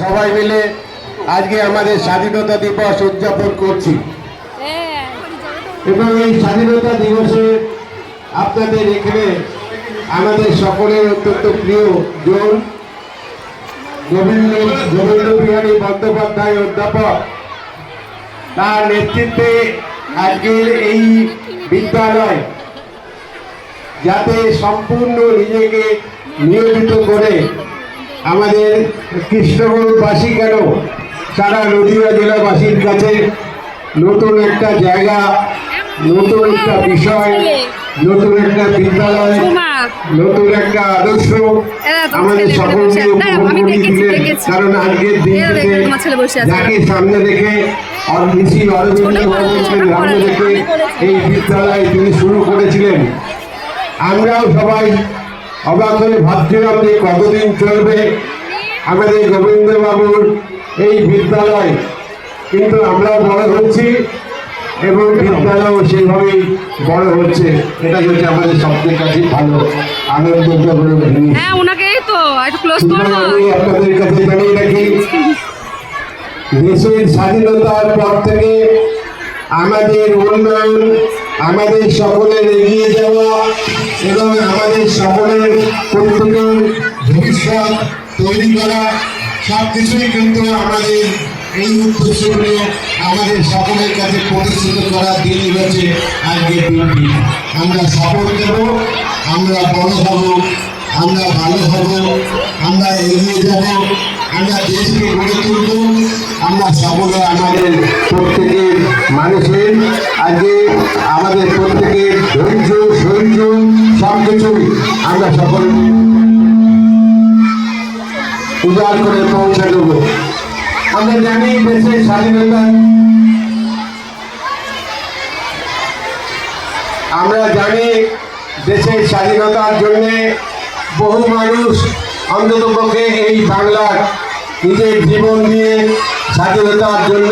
সবাই মিলে আজকে আমাদের স্বাধীনতা দিবস উদযাপন করছি। এবং এই স্বাধীনতা দিবসে আপনাদের এখানে আমাদের সকলের অত্যন্ত প্রিয় জন, গোবিন্দ বন্দ্যোপাধ্যায় অধ্যাপক, তার নেতৃত্বে আজকের এই বিদ্যালয় যাতে সম্পূর্ণ নিজেকে নিয়োজিত করে আমাদের কৃষ্ণগঞ্জবাসী কেন? সারা নদীয়া জেলাবাসীর কাছে নতুন একটা জায়গা নতুন একটা বিষয় নতুন একটা বিদ্যালয় নতুন একটা আদর্শ আমাদের সকলকে দিলেন। কারণ আজকের দিনটিতে যাকে সামনে রেখে আর ঋষি অরবিন্দ সামনে রেখে এই বিদ্যালয় তিনি শুরু করেছিলেন। আমরাও সবাই অবাক হয়ে ভাবছিলাম যে কতদিন চলবে? আমাদের গোবিন্দবাবুর এই বিদ্যালয়। কিন্তু আমরা বড় হচ্ছি এবং বিদ্যালয় সেইভাবেই বড় হচ্ছে। এটা হচ্ছে আমাদের সবথেকে কাছে ভালো আনন্দজনক হ্যাঁ ওনাকে তো একটু ক্লোজ করো। আমি আপনাদের কাছে জানিয়ে রাখি দেশের স্বাধীনতার পর থেকে আমাদের উন্নয়ন আমাদের সকলের এগিয়ে যাওয়া এবং আমাদের সকলের প্রত্যেকের ভবিষ্যৎ তৈরি করা সব কিছুই কিন্তু আমাদের এই উদ্দেশ্যগুলো আমাদের সকলের কাছে প্রতিষ্ঠিত করার দিনই হচ্ছে আজকের দিনটি। আমরা শপথ দেব আমরা বড় হব, আমরা ভালো হব, আমরা এগিয়ে যাব, আমরা দেশকে গড়ে তুলব, আমরা সকলে আমাদের প্রত্যেকের মানুষের আজকে আমাদের প্রত্যেকের ধৈর্য সৌর্য সব কিছুই আমরা সকল উজাড় করে পৌঁছে দেবো। আমরা জানি দেশের স্বাধীনতা। আমরা জানি দেশের স্বাধীনতার জন্য বহু মানুষ অন্তত পক্ষে এই বাংলার নিজের জীবন দিয়ে স্বাধীনতার জন্য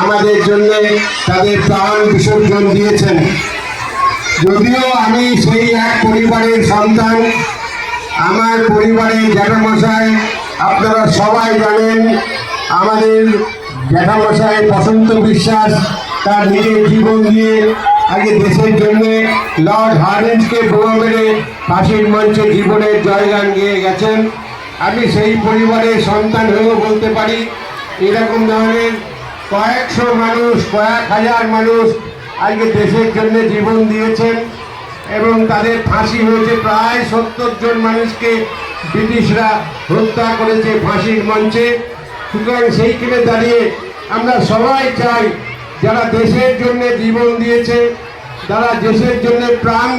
আমাদের জন্য তাদের প্রাণ বিসর্জন দিয়েছেন। যদিও আমি সেই এক পরিবারের সন্তান, আমার পরিবারের জ্যাঠামশাই আপনারা সবাই জানেন, আমাদের জ্যাঠামশাই বসন্ত বিশ্বাস তার নিজের জীবন দিয়ে আগে দেশের জন্য লর্ড হার্ডিন্সকে বোমা মেরে ফাঁসির মঞ্চে জীবনের জয়গান গিয়ে গেছেন। আমি সেই পরিবারের সন্তান হয়েও বলতে পারি, এরকম ধরনের কয়েকশো মানুষ, কয়েক হাজার মানুষ আজকে দেশের জন্য জীবন দিয়েছেন এবং তাদের ফাঁসি হয়েছে। প্রায় সত্তর জন মানুষকে ব্রিটিশরা হত্যা করেছে ফাঁসির মঞ্চে। সুতরাং সেইখানে দাঁড়িয়ে আমরা সবাই চাই, যারা দেশের জন্য জীবন দিয়েছে, যারা দেশের জন্য প্রাণ